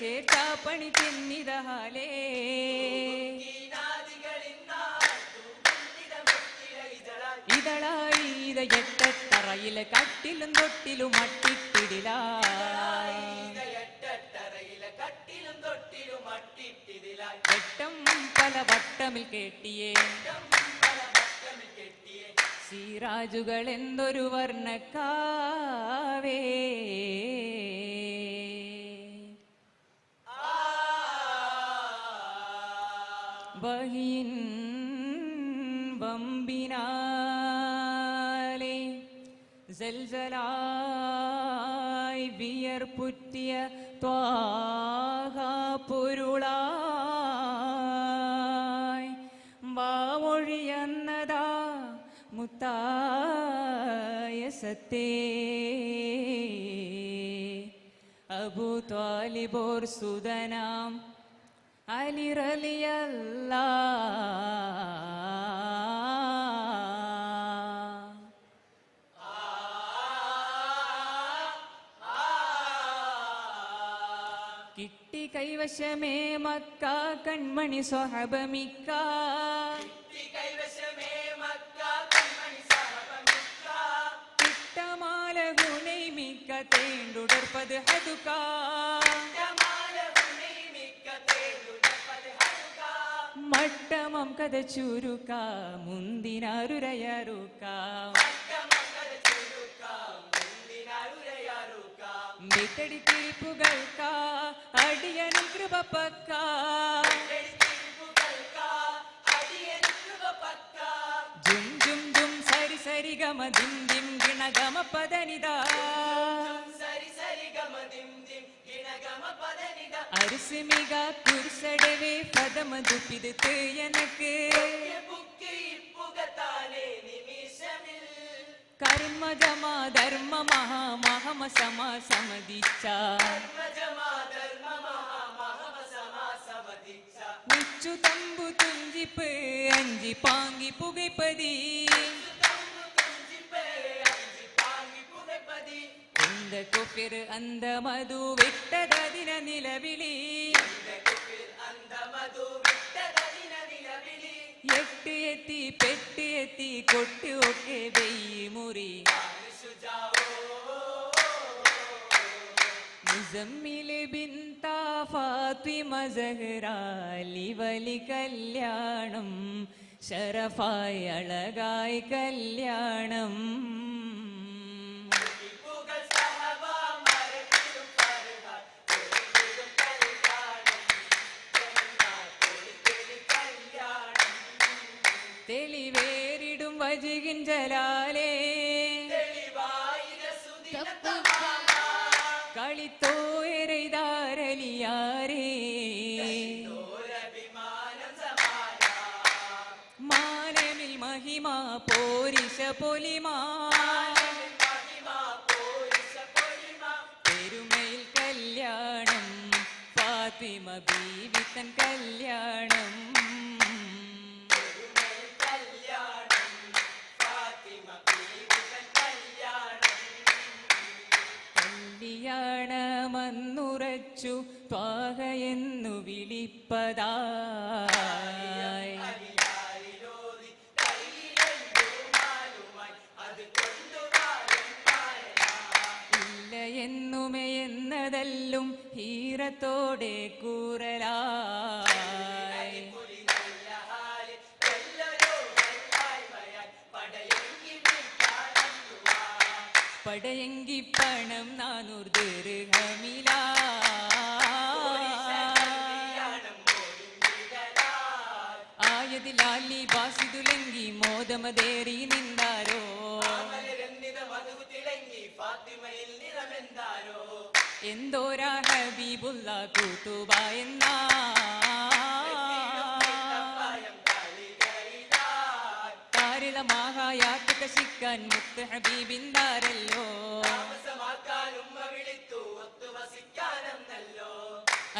ചേർത്താ പണി തിന്നിതഹാലേ. ഇതളായി ഇത് എട്ടത്തറയിലെ കട്ടിലും തൊട്ടിലും മട്ടിട്ടിടില. വെട്ടം പല വട്ടമിൽ കേട്ടിയേ. സീരാജുകൾ എന്തൊരു വർണക്കാവേ. വഹിൻ വമ്പിനാലെ ജൽജലായി വിയർപ്പുറ്റിയ ത്വാഹ പൊരുളായി വാമൊഴിയെന്നതാ മുത്തായ സത്തേ. അബു ത്വാലിബോർ സുദനാം അലി റലിയല്ല കിട്ടി കൈവശമേ മക്ക കൺമണി സ്വഹബമിക്ക കിട്ടമാല ഗുണൈ മിക്ക തേണ്ടുടർപ്പത് ഹതുക്കാ మట్టమం కద చురుక ముందినారురయరుక మెత్తడి తీర్పుగల్క అడియను కృప పక్క. జుంజు சரி கம திம் திம் கிண கம பதனிதா. அரிசி மிகா குருசடவே பதம துப்பிது எனக்கு கர்மஜமா தர்ம மகா மகம சமா சமதிச்சா. நிச்சு தம்பு துஞ்சிப்பு அஞ்சி பாங்கி புகைப்பதி. அந்த கொப்பிரு அந்த மது விட்டதின நிலவிலி. எட்டு எத்தி பெட்டு எத்தி கொட்டு ஒக்கே வெய்யி முறி. முசம்மில பின்தா ஃபாத்திம ஜஹ்ராலி வலி கல்யாணம். ஷரஃபாய் அழகாய் கல்யாணம். വജുകിൻ ജലാലേ. കളിത്തോയരൈതാരലിയാരേ മാനമിൽ മഹിമ പോരിശ പൊലിമാ. പെരുമയിൽ കല്യാണം ഫാത്തിമ ബീവിത്തൻ കല്യാണം. കല്യാണമെന്നുറച്ചു ത്വാഹ എന്നു വിളിപ്പതായി. ഇല്ല എന്നുമേ എന്നതെല്ലും ഹീറത്തോടെ കൂറലായി. പടയെങ്കി പണം നാനൂർ ദീർഘമില മോദമതേറി നിന്നാരോ? എന്തോരാ ഹബീബുള്ള കൂത്തുബ എന്നാ? താരിളമാഹായാത്ത് കശിക്കാൻ മുത്ത് ഹബീബിന്താരല്ലോ?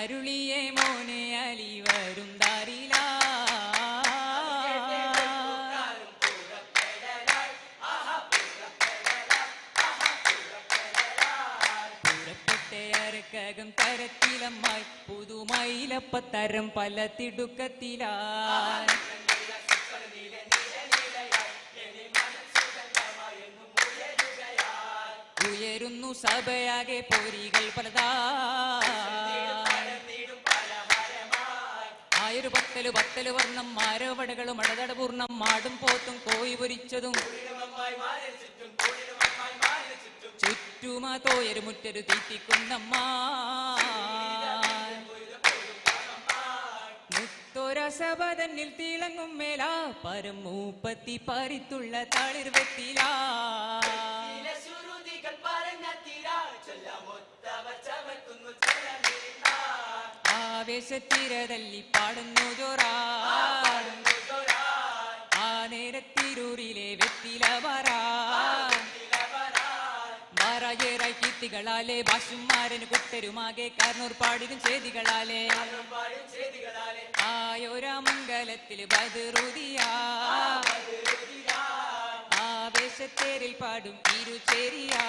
അരുളിയെ മോനെ അലി വരും ദാരില. പലകം തരത്തിലമ്മായി പുതുമയിലപ്പത്തരം പല തിടുക്കത്തിലായി ഉയരുന്നു സഭയാകെ പോരികൾ പലതാ ആയൊരു പത്തൽ പത്തൽ വർണം മാരവടകളും അടതടപൂർണം മാടും പോത്തും കോയി പൊരിച്ചതും. ചുറ്റുമാ തോയരു മുറ്റരു തീറ്റിക്കുന്നമ്മ. മുത്തൊരസപതന്നിൽ തിളങ്ങും മേലാ പരം മൂപ്പത്തി പരിത്തുള്ള തളിർ ആവേശത്തിരതല്ലി പാടുന്നു ജോറാ ആ നേരത്തിരൂരിലെ വെത്തില കീർത്തികളാലെ ഭാഷുമാരന് കുട്ടരുമാകെ കാർന്നൂർ പാടിനും ചെയ്തികളാലെ ആയോരാ ബദറുതിയാ ആവേശത്തേരിൽ പാടും ഇരുചേരിയാ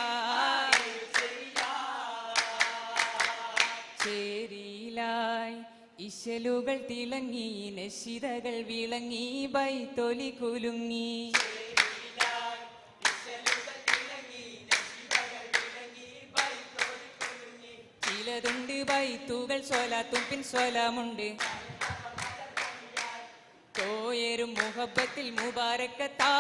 ചേരിയിലായി ഇശലുകൾ തിളങ്ങി നശിതകൾ വിളങ്ങി ബൈത്തൊലി കുലുങ്ങി. ചിലതുണ്ട് ബൈത്തുകൾ സ്വലാത്തും പിൻ സ്വലാമുണ്ട്. തോയരും മുഹബത്തിൽ മുബാരക്കത്താ